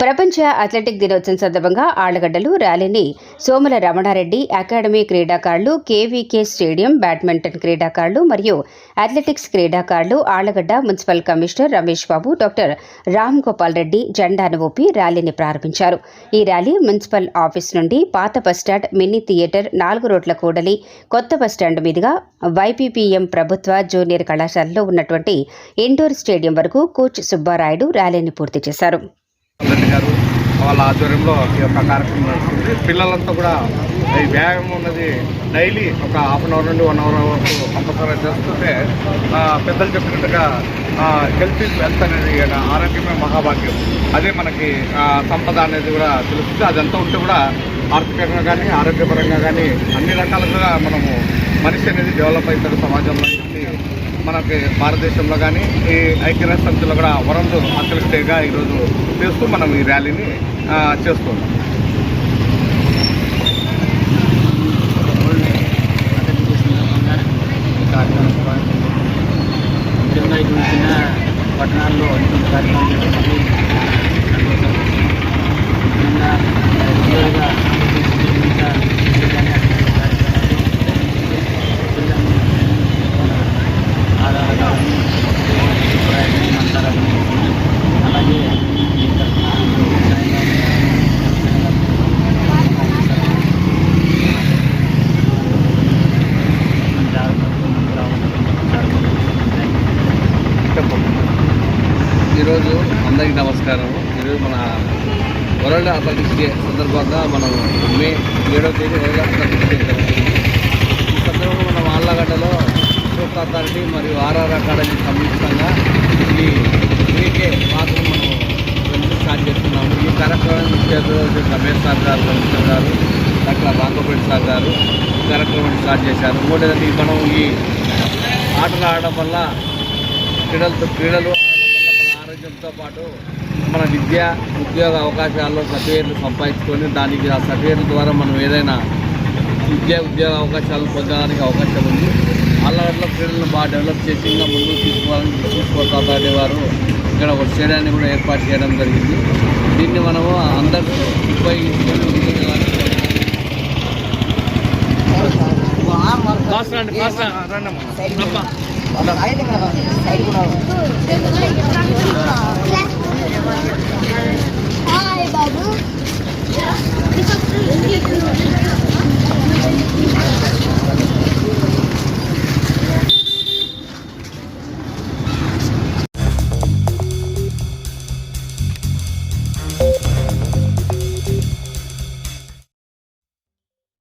ప్రపంచ అథ్లెటిక్ దినోత్సవం సందర్భంగా ఆళ్ళగడ్డలు ర్యాలీని సోముల రమణారెడ్డి అకాడమీ క్రీడాకారులు కేవీకే స్టేడియం బ్యాడ్మింటన్ క్రీడాకారులు మరియు అథ్లెటిక్స్ క్రీడాకారులు Allagadda municipal commissioner Ramesh Babu doctor Ram Gopal Reddy జెండాను ఊపి ర్యాలీని ప్రారంభించారు. ఈ ర్యాలీ మున్సిపల్ ఆఫీస్ నుండి పాత బస్టాండ్ మినీ థియేటర్ నాలుగు రోడ్ల కూడలి కొత్త బస్టాండ్ మీదుగా వైపీపీఎం ప్రభుత్వ జూనియర్ కళాశాలలో ఉన్నటువంటి ఇండోర్ స్టేడియం వరకు కోచ్ సుబ్బారాయుడు ర్యాలీని పూర్తి చేశారు. రెడ్డి గారు వాళ్ళ ఆధ్వర్యంలో ఈ యొక్క కార్యక్రమం నడుస్తుంది పిల్లలంతా కూడా ఈ వ్యాయామం ఉన్నది డైలీ ఒక హాఫ్ అన్ అవర్ నుండి వన్ అవర్ వరకు కంపల్సరీ చేస్తుంటే పెద్దలు చెప్పినట్టుగా హెల్త్ ఇస్ వెల్త్ అనేది ఆరోగ్యమే మహాభాగ్యం. అదే మనకి సంపద అనేది కూడా తెలుస్తుంది. అదంతా ఉంటే కూడా ఆర్థికంగా కానీ ఆరోగ్యపరంగా కానీ అన్ని రకాలుగా మనము మనిషి అనేది డెవలప్ అవుతాడు సమాజంలో మనకి భారతదేశంలో కానీ ఈ ఐక్యరాజ్య సమితిలో కూడా వరల్డ్ అథ్లెట్ డేగా ఈరోజు చేస్తూ మనం ఈ ర్యాలీని చేస్తున్నాం. ముఖ్యంగా చిన్న పట్టణాల్లో ఈరోజు అందరికీ నమస్కారం. ఈరోజు మన వరల్డ్ అథ్లెటిక్స్ డే సందర్భంగా మనం మే ఏడవ తేదీ వరల్డ్ అథ్లెటిక్స్ డే జరుగుతుంది ఈ సందర్భంగా మనం ఆళ్ళగడ్డలో సూపర్ అథారిటీ మరియు ఆర్ఆర్ అకాడమీ సంయుక్తంగా ఈ వీకే మాత్రం మనం స్టార్ట్ చేస్తున్నాము. ఈ కార్యక్రమాన్ని ముఖ్య రమేష్ సార్ గారు కమిషనర్ గారు డాక్టర్ రాఘవపేట సార్ గారు ఈ కార్యక్రమాన్ని స్టార్ట్ చేశారు. ఇంకోటి మనం ఈ ఆటలు ఆడడం వల్ల క్రీడలతో క్రీడలు ఆరోగ్యంతో పాటు మన విద్య ఉద్యోగ అవకాశాల్లో సర్టిఫికేట్లు సంపాదించుకొని దానికి ఆ సర్టిఫికేట్ల ద్వారా మనం ఏదైనా విద్య ఉద్యోగ అవకాశాలను పొందడానికి అవకాశం ఉంది. అల్లవట్లో క్రీడలను బాగా డెవలప్ చేసి ఇంకా ముందుకు తీసుకోవాలని తీసుకుపోతాడే వారు. ఇక్కడ ఒక స్టేడియాన్ని కూడా ఏర్పాటు చేయడం జరిగింది. దీన్ని మనము అందరూ ఉపయోగించుకొని రండి